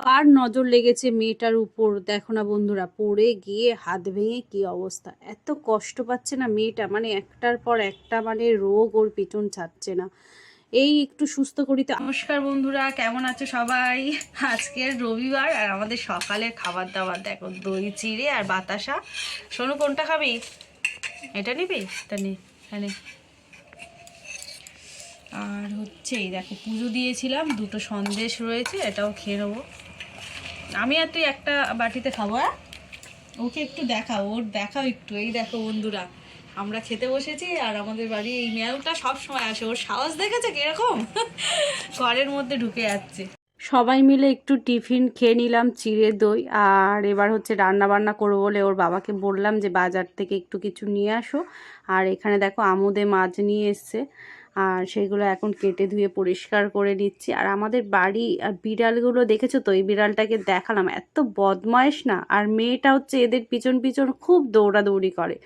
আর নজর লেগেছে মেয়েটার উপর। দেখো না বন্ধুরা, পড়ে গিয়ে হাত ভেঙে কি অবস্থা। এত কষ্ট পাচ্ছে না মেয়েটা মানে একটার পর একটা মানে রোগ ওর পিছন ছাড়ছে না। এই একটু সুস্থ করিতে নমস্কার বন্ধুরা, কেমন আছো সবাই? আজকের রবিবার আর আমাদের সকালের খাবার দাবার, দেখো, দই, চিড়ে আর বাতাসা। শোনো কোনটা খাবি? এটা নিবি? এটা নে এখানে আর হচ্ছে এই দেখো, পুজো দিয়েছিলাম, দুটো সন্দেশ রয়েছে, এটাও খেয়ে নেব। আমি আর তুই একটা বাটিতে খাব হ্যাঁ? ওকে একটু দেখাও ওর দেখাও একটু। এই দেখো বন্ধুরা, আমরা খেতে বসেছি আর আমাদের বাড়ি এই মেয়ালটা সব সময় আসে। ওর সাহস দেখেছে কীরকম? ঘরের মধ্যে ঢুকে যাচ্ছে। সবাই মিলে একটু টিফিন খেয়ে নিলাম, চিড়ে দই, আর এবার হচ্ছে রান্না বান্না করব বলে ওর বাবাকে বললাম যে বাজার থেকে একটু কিছু নিয়ে আসো। আর এখানে দেখো আমুদে মাছ নিয়ে এসছে। আর সেগুলো এখন কেটে ধুয়ে পরিষ্কার করে নিচ্ছি। আর আমাদের বাড়ি আর বিড়ালগুলো দেখেছ তো? এই বিড়ালটাকে দেখালাম। এত বদমাইশ না? আর মেয়েটা হচ্ছে এদের পিছন পিছন খুব দৌড়াদৌড়ি করে।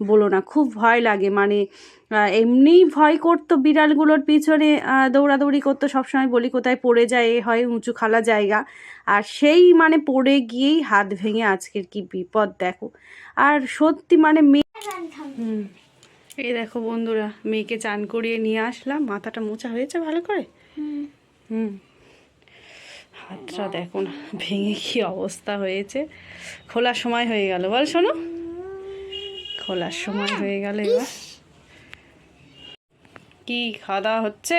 বলো না খুব ভয় লাগে। মানে এমনিই ভয় করতো বিড়ালগুলোর পিছনে দৌড়াদৌড়ি করতো। সবসময় বলি কোথায় পড়ে যায়? এ হয় উঁচু খালা জায়গা। আর সেই মানে পড়ে গিয়েই হাত ভেঙে আজকের কি বিপদ দেখো। আর সত্যি মানে মেয়ে হুম। এই দেখো বন্ধুরা মেয়েকে চান করিয়ে নিয়ে আসলাম মাথাটা মোছা হয়েছে ভালো করে? হুম। হাতটা দেখো না ভেঙে কি অবস্থা হয়েছে? খোলার সময় হয়ে গেল বল শোনো। খোলার সময় হয়ে গেল এবার। কি খাওয়া দাওয়া হচ্ছে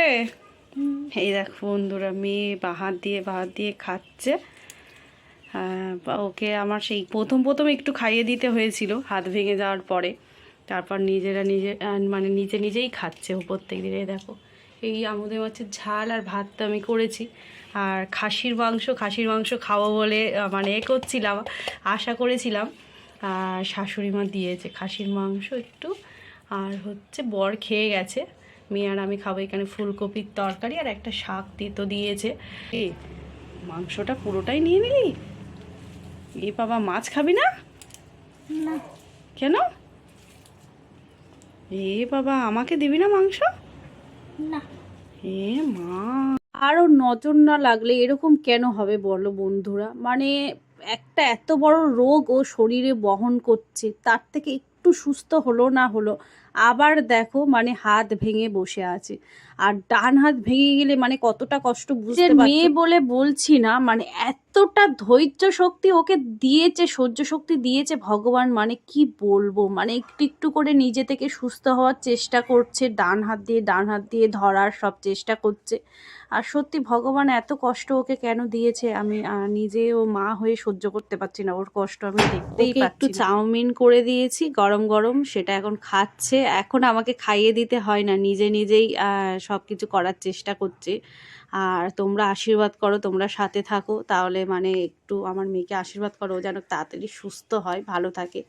এই দেখো বন্ধুরা মেয়ে বাহাত দিয়ে বাহাত দিয়ে খাচ্ছে। ওকে আমার সেই প্রথম প্রথম একটু খাইয়ে দিতে হয়েছিল হাত ভেঙে যাওয়ার পরে। তারপর নিজেরা নিজে মানে নিজে নিজেই খাচ্ছে ও প্রত্যেক দিনে। দেখো এই আমাদের মাছের ঝাল আর ভাত তো আমি করেছি। আর খাসির মাংস খাসির মাংস খাওয়া বলে মানে এ করছিলাম আশা করেছিলাম। আর শাশুড়ি মা দিয়েছে খাসির মাংস একটু। আর হচ্ছে বর খেয়ে গেছে। মেয়ে আর আমি খাব এখানে ফুলকপির তরকারি আর একটা শাক দিতো দিয়েছে। এ মাংসটা পুরোটাই নিয়ে নিলি? এ বাবা মাছ খাবি না। কেন? এ বাবা আমাকে দিবি না মাংস? না। এ মা। আরও নজর না লাগলে এরকম কেন হবে বলো বন্ধুরা? মানে একটা এত বড় রোগ ও শরীরে বহন করছে তার থেকে একটু সুস্থ হলো না হলো আবার দেখো মানে হাত ভেঙে বসে আছে। আর ডান হাত ভেঙে গেলে মানে কতটা কষ্ট বুঝতে মেয়ে বলে বলছি না মানে এতটা ধৈর্য শক্তি ওকে দিয়েছে সহ্য শক্তি দিয়েছে ভগবান মানে কি বলব? মানে একটু একটু করে নিজে থেকে সুস্থ হওয়ার চেষ্টা করছে ডান হাত দিয়ে ডান হাত দিয়ে ধরার সব চেষ্টা করছে। আর সত্যি ভগবান এত কষ্ট ওকে কেন দিয়েছে? আমি আহ, নিজেও মা হয়ে সহ্য করতে পারছি না। ওর কষ্ট আমি দেখতেই একটু চাউমিন করে দিয়েছি গরম গরম সেটা এখন খাচ্ছে। এখন আমাকে খাইয়ে দিতে হয় না নিজে নিজেই সব কিছু করার চেষ্টা করছে। আর তোমরা আশীর্বাদ করো, তোমরা সাথে থাকো। তাহলে মানে একটু আমার মেয়েকে আশীর্বাদ করো, যেন তাড়াতাড়ি সুস্থ হয়, ভালো থাকে।